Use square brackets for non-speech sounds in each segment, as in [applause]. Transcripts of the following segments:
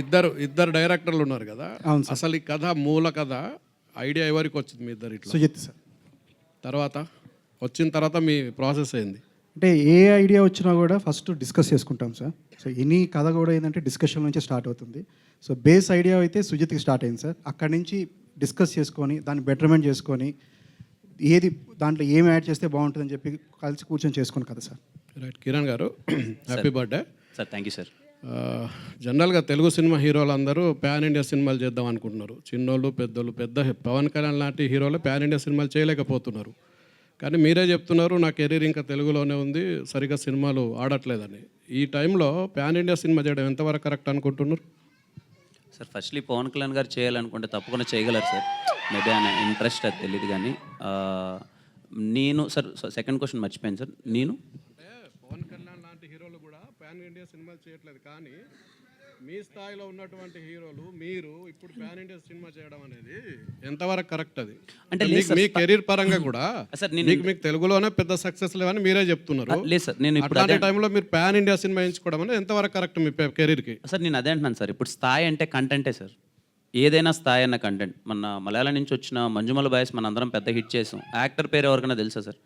ఇద్దరు ఇద్దరు డైరెక్టర్లు ఉన్నారు కదా. అసలు ఈ కథ మూల కథ ఐడియా ఎవరికి వచ్చింది మీ ఇద్దరు ఇట్లా? సుజిత్ సార్. తర్వాత? వచ్చిన తర్వాత మీ ప్రాసెస్ అయింది అంటే ఏ ఐడియా వచ్చినా కూడా ఫస్ట్ డిస్కస్ చేసుకుంటాం సార్. సో ఎనీ కథ కూడా ఏంటంటే డిస్కషన్ నుంచి స్టార్ట్ అవుతుంది. సో బేస్ ఐడియా అయితే సుజిత్కి స్టార్ట్ అయింది సార్. అక్కడి నుంచి డిస్కస్ చేసుకొని దాన్ని బెటర్మెంట్ చేసుకొని ఏది దాంట్లో ఏం యాడ్ చేస్తే బాగుంటుందని చెప్పి కలిసి కూర్చొని చేసుకుని కదా sir. Right Kiran garu happy birthday sir thank you sir జనరల్గా తెలుగు సినిమా హీరోలు అందరూ ప్యాన్ ఇండియా సినిమాలు చేద్దాం అనుకుంటున్నారు. చిన్నోళ్ళు పెద్దోళ్ళు పెద్ద పవన్ కళ్యాణ్ లాంటి హీరోలు ప్యాన్ ఇండియా సినిమాలు చేయలేకపోతున్నారు. కానీ మీరే చెప్తున్నారు నా కెరీర్ ఇంకా తెలుగులోనే ఉంది సరిగా సినిమాలు ఆడట్లేదని. ఈ టైంలో ప్యాన్ ఇండియా సినిమా చేయడం ఎంతవరకు కరెక్ట్ అనుకుంటున్నారు? సార్ ఫస్ట్లీ పవన్ కళ్యాణ్ గారు చేయాలనుకుంటే తప్పకుండా చేయగలరు సార్. మేబీ ఆయన ఇంట్రెస్ట్ అది తెలియదు కానీ నేను సార్ సెకండ్ క్వశ్చన్ మర్చిపోయాను సార్. నేను అంటే పవన్ కళ్యాణ్ లాంటి హీరోలు కూడా ప్యాన్ ఇండియా సినిమాలు చేయట్లేదు. కానీ మీ స్థాయిలో ఉన్నటువంటి హీరోలు మీరు ఇప్పుడు ప్యాన్ ఇండియా సినిమా చేయడం అనేది ఎంతవరకు కరెక్ట్ అది? అంటే మీ కెరీర్ పరంగా కూడా [clears throat] మీకు మీకు తెలుగులోనే పెద్ద సక్సెస్ లేవని మీరే చెప్తున్నారు. లేదు సార్ నేను ఇప్పుడు అట్లాంటి టైంలో మీరు ప్యాన్ ఇండియా సినిమా ఎంచుకోవడం అనేది ఎంతవరకు కరెక్ట్ మీ కెరీర్కి సార్ నేను అదే అంటున్నాను సార్. ఇప్పుడు స్థాయి అంటే కంటెంటే సార్. ఏదైనా స్థాయి అన్న కంటెంట్ మన మలయాళం నుంచి వచ్చిన మంజుమల బాయ్స్ మన అందరం పెద్ద హిట్ చేసాం. యాక్టర్ పేరు ఎవరికైనా తెలుసా సార్?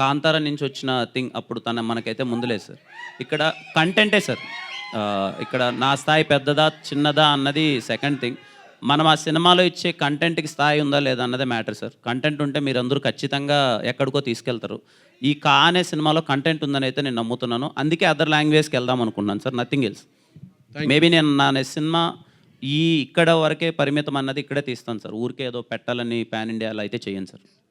కాంతార నుంచి వచ్చిన థింగ్ అప్పుడు తన మనకైతే ముందులేదు సార్. ఇక్కడ కంటెంటే సార్. ఇక్కడ నా స్థాయి పెద్దదా చిన్నదా అన్నది సెకండ్ థింగ్ మనం ఆ సినిమాలో ఇచ్చే కంటెంట్కి స్థాయి ఉందా లేదా అన్నదే మ్యాటర్ సార్. కంటెంట్ ఉంటే మీరందరూ ఖచ్చితంగా ఎక్కడికో తీసుకెళ్తారు. ఈ కా అనే సినిమాలో కంటెంట్ ఉందని అయితే నేను నమ్ముతున్నాను. అందుకే అదర్ లాంగ్వేజ్కి వెళ్దాం అనుకున్నాను సార్. నథింగ్ ఎల్స్ మేబీ నేను నా సినిమా ఈ ఇక్కడ వరకే పరిమితం అన్నది ఇక్కడే తీస్తాను సార్. ఊరికే ఏదో పెట్టాలని పాన్ ఇండియాలో అయితే చేయను సార్.